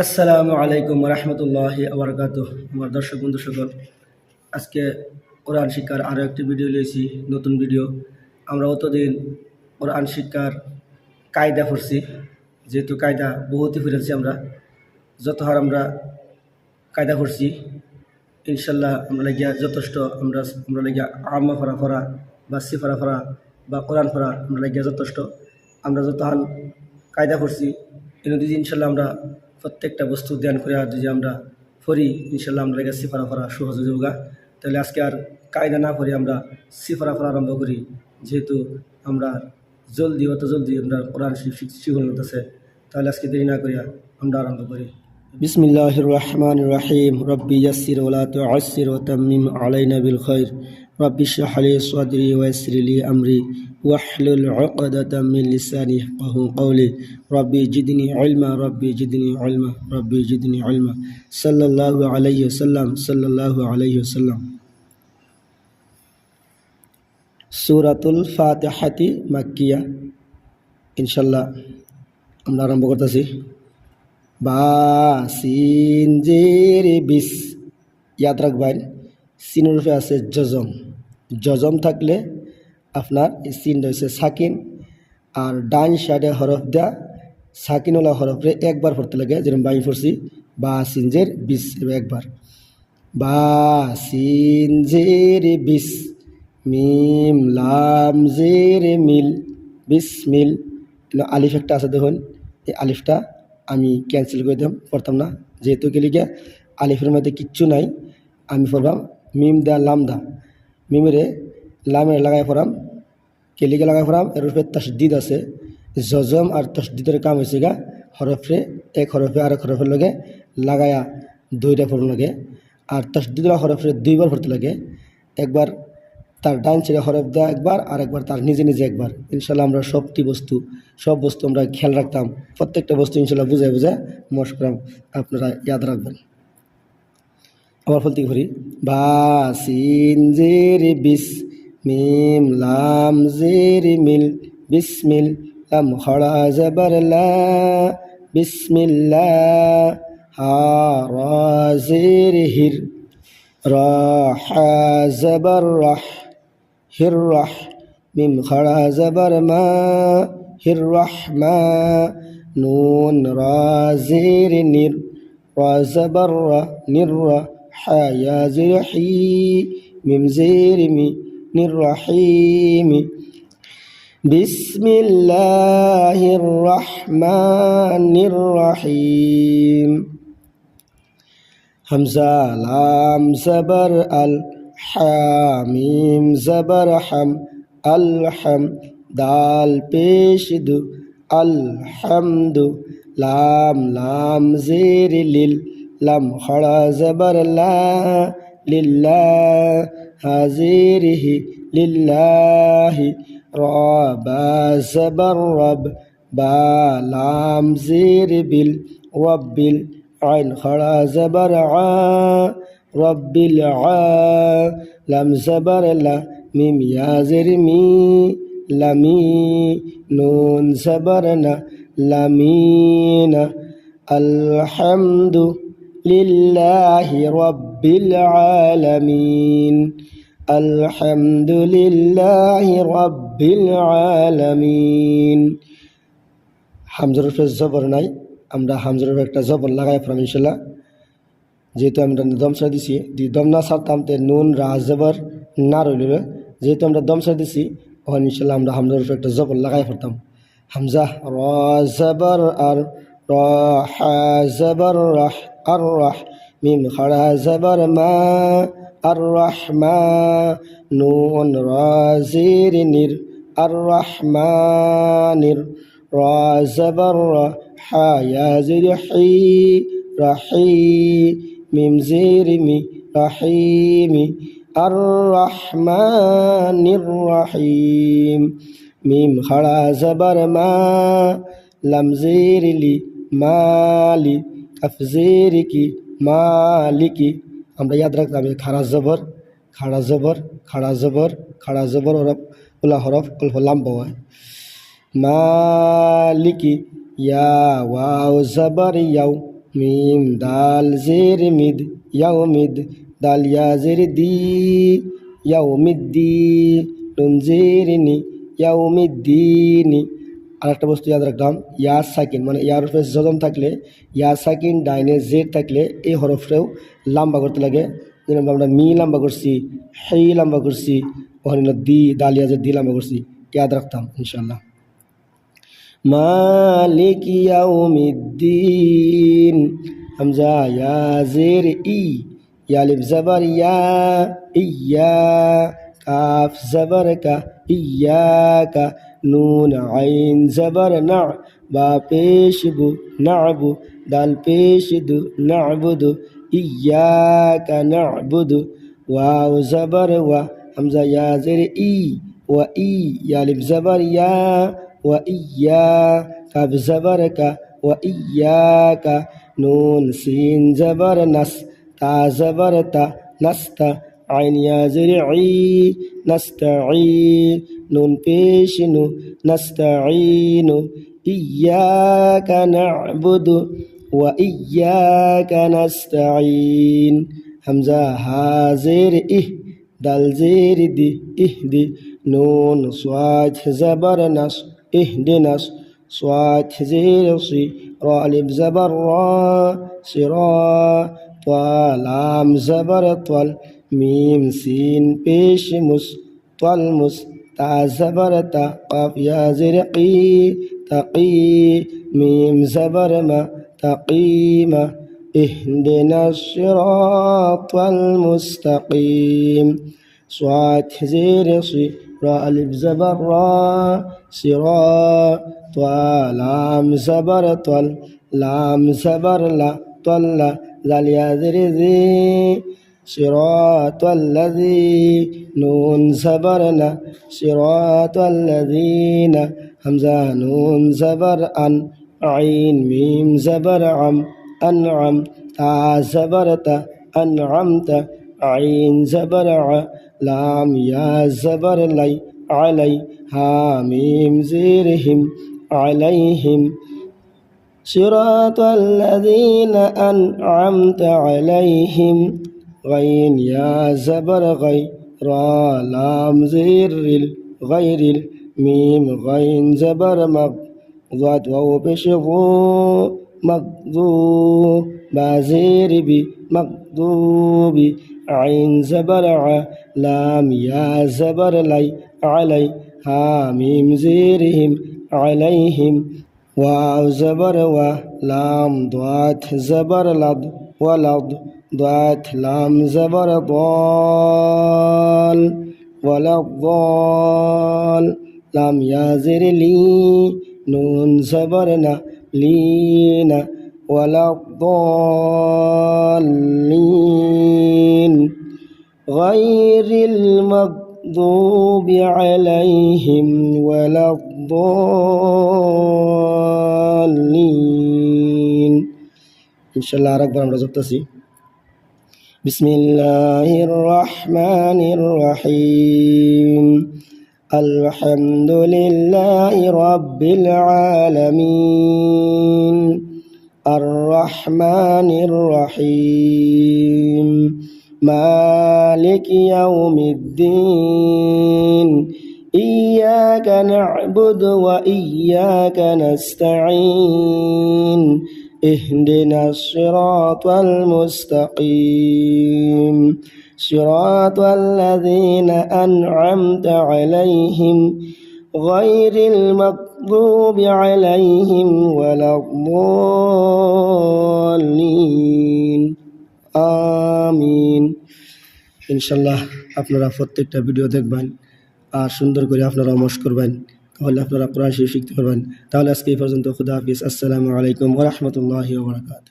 আসসালামু আলাইকুম রহমতুল্লাহ আবরকাত আমার দর্শক বন্ধু সকল, আজকে কোরআন শিক্ষার আরও একটি ভিডিও নিয়েছি, নতুন ভিডিও। আমরা অতদিন কোরআন শিক্ষার কায়দা পড়ছি, যেহেতু কায়দা বহুতই ফিরেছি আমরা, যত হার আমরা কায়দা করছি ইনশাল্লাহ আমরা লাগিয়া যথেষ্ট আমরা আমরা লাগিয়া আম্মা ফরা ফরা বা সিফারা ফরা বা কোরআন ফরা আমরা লাগিয়া যথেষ্ট আমরা যত হান কায়দা করছি যদি ইনশাল্লাহ আমরা প্রত্যেকটা বস্তু ধ্যান করে আর যদি আমরা পড়ি, ইনশাল্লাহ আমরা লেগে সিফারা ফরা সহজ তাহলে আজকে আর কায়দা না করে আমরা সিফারা ফরা আরম্ভ করি। যেহেতু আমরা জলদি, অত জলদি আমরা কোরআন শিখুন হতেছে তাহলে আজকে দেরি না করিয়া আমরা আরম্ভ করি। বিসমিল্লাহ রহমান রাহিম। রব্বি ইয়াসির ওলা তো আসির ও তামিম আলাইনা বিল খৈর রব্বি শাহ আলী সোয়াদি ওয়াসির আমরি। واحلل عقدة من لساني يفقه قولي ربي جدني علما ربي جدني علما ربي جدني علما صلى الله عليه وسلم صلى الله عليه وسلم সুরাতুল ফাতিহাতি মাক্কিয়া ইনশাল্লাহ আমরা আরম্ভ করতেছি বা সিন জের বিস ইয়াদ রাখবেন সিনের রূপে আছে জজম জজম থাকলে আপনার সিনটা হচ্ছে সাকিন আর ডান সাইডে হরফ দেয়া সাকিনওয়ালা হরফরে একবার পড়তে লাগে, যেরকম বাই পড়ছি, বা সিনজের এবার একবার। বা সিন জের বিস মিম, লাম, জের, মিল বিস মিল আলিফ একটা আছে দেখুন, এই আলিফটা আমি ক্যান্সেল করে দিলাম, পড়তাম না, যেহেতু গেলে গিয়া আলিফের মধ্যে কিচ্ছু নাই, আমি পড়বাম মিম দা লাম দা মিমেরে লামের লাগাই পড়াম কেলিকে লাগাই পড়াম এর উপরে তসদিদ আছে। জজম আর তসদিদের কাম হয়েছে গা হরফে এক হরফে আর এক হরফের লগে লাগায়া, দুইটা পড়ন লাগে। আর তসদিদুল হরফে দুইবার পড়তে লাগে। একবার তার ডান ছেড়ে হরফ দেওয়া একবার আর একবার তার নিজে নিজে একবার ইনশাল্লাহ আমরা সবটি বস্তু, সব বস্তু আমরা খেয়াল রাখতাম। প্রত্যেকটা বস্তু ইনশাল্লাহ বুঝে বুঝে মশ করাম, আপনারা ইয়াদ রাখবেন। আবার ফলতি করি বা সিন জের বিস মিম লাম জের মিল বিসমিল লাম হড়া জবর লা বিসমিল্লাহ হা রা জের হির রা হা জবর রাহ হির রাহ মিম খড়া জবর মা হির রাহমা নুন রা জের নির রা জবর রা নির রা হা ইয়া জের হি মিম জের মি الرحيم بسم الله الرحمن الرحيم همزة لام زبر الحاميم زبر حم الحم دال پیش دو الحمد لام لام زیر لیل لم خڑا زبر لا للہ হাজিরিহি লিল্লাহি রবা জবর রব বা লাম জির বিল রব্বিল আইন খড়া জবর আ রব্বিল আ লাম জবর লা মিম ইয়াজির মি লামি নুন জবর না লামিনা আলহামদু لله رب العالمين الحمد لله رب العالمين حمزة الزبر ناي আমরা হামজরের একটা জবর লাগাই ফেলাম ইনশাল্লাহ যেহেতু আমরা দম সার দিছি যদি দম না সারতাম তে নুন রা জবর না রইল যেহেতু আমরা দম সার দিছি তখন ইনশাল্লাহ আমরা হামজরের উপর একটা জবর লাগাই ফেলতাম হামজা র জবর আর র হা জবর রাহ الرح من خرا زبر ما الرحمة نون را نير الرحمن را زبر حا يا زير حي رحي ميم زير مي رحيم الرحمن الرحيم. ميم خرا زبر ما لم زير لي مالي তাফজিরিকি মালিকি, আমরা ইয়াদ রাখতাম খাড়া জবর খাড়া জবর খাড়া জবর খাড়া জবর হরফ, উলা হরফ, উল হলাম বয় মালিকি, ইয়া ওয়াও জবর, ইয়াও মিম, দাল জের মিদ, ইয়াও মিদ, দাল ইয়া জের দি, ইয়াও মিদ দি, নুন জের নি, ইয়াও মিদ দি নি। আর একটা বস্তু ইয়াদ রাখলাম ইয়া সাকিন মানে ইয়ার উপরে জজম থাকলে ইয়া সাকিন, ডাইনে জের থাকলে এই হরফটাও লম্বা করতে লাগে। যেরকম আমরা মি লম্বা করছি হেই লম্বা করছি, ওখানে দি দালিয়া যে দি লম্বা করছি, ইয়াদ রাখতাম ইনশাল্লাহ মালিক ইয়াউমিদ্দিন, হামজা ইয়া জের ই, ইয়ালিফ জবর ইয়া ইয়া, কাফ জবর কা إياك نون عين زبر نع با پیش بو نعب دال پیش دو نعبدو إياك نعبد. واو زبر و حمزة يا زر إي و إي يا لب زبر يا و إياك بزبرك و إياك. نون سين زبر نس تا زبر تا نس تا عين يا زرعي نستعين نون بيش نو نستعين. إياك نعبد وإياك نستعين. همزة هازر إه دال زير دي اهدي نون صاد زبر نص اهدنس صاد زير صي را ألف زبر را صرا طالام زبر طل ميم سين بيش مس طل مس تا زبر تا قاف یا زرقی زبر ما تقیم اهدنا الصراط المستقيم. صوات زير صي را ألف زبر را. صراط لام زبر طول لام زبر لا طل. ذا يا ذي. صراط الذي نون زبرنا صراط الذين همزة نون زبر أن عين ميم زبر عم أنعم تا زبرت أنعمت عين زبر ع لام يا زبر لي علي ها ميم زيرهم عليهم. صراط الذين أنعمت عليهم غين يا زبر غي را لام زير غير الميم غين زبر مغ ضاد واو بشغو مغضو بازير بي مغضوب عين زبر ع لام يا زبر لي علي ها ميم زيرهم عليهم واو زبر و لام ضاد زبر لض ولض ضاد لام زبر ضال ولا الضال لام يازر لي نون زبرنا لينا ولا الضالين غير المغضوب عليهم ولا الضالين إن شاء الله أكبر আমরা জপতেছি بسم الله الرحمن الرحيم الحمد لله رب العالمين الرحمن الرحيم مالك يوم الدين إياك نعبد وإياك نستعين اهدنا الصراط المستقيم صراط الذين أنعمت عليهم غير المغضوب عليهم ولا الضالين আমিন ইনশাল্লাহ আপনারা প্রত্যেকটা ভিডিও দেখবেন আর সুন্দর করে আপনারা মশ করবেন তাহলে আপনারা কোরআন শরীফ শিখতে পারবেন তাহলে আজকে এই পর্যন্ত খুদা হাফিজ আসসালামু আলাইকুম ওরহমতুল্লাহি ওবরাকাত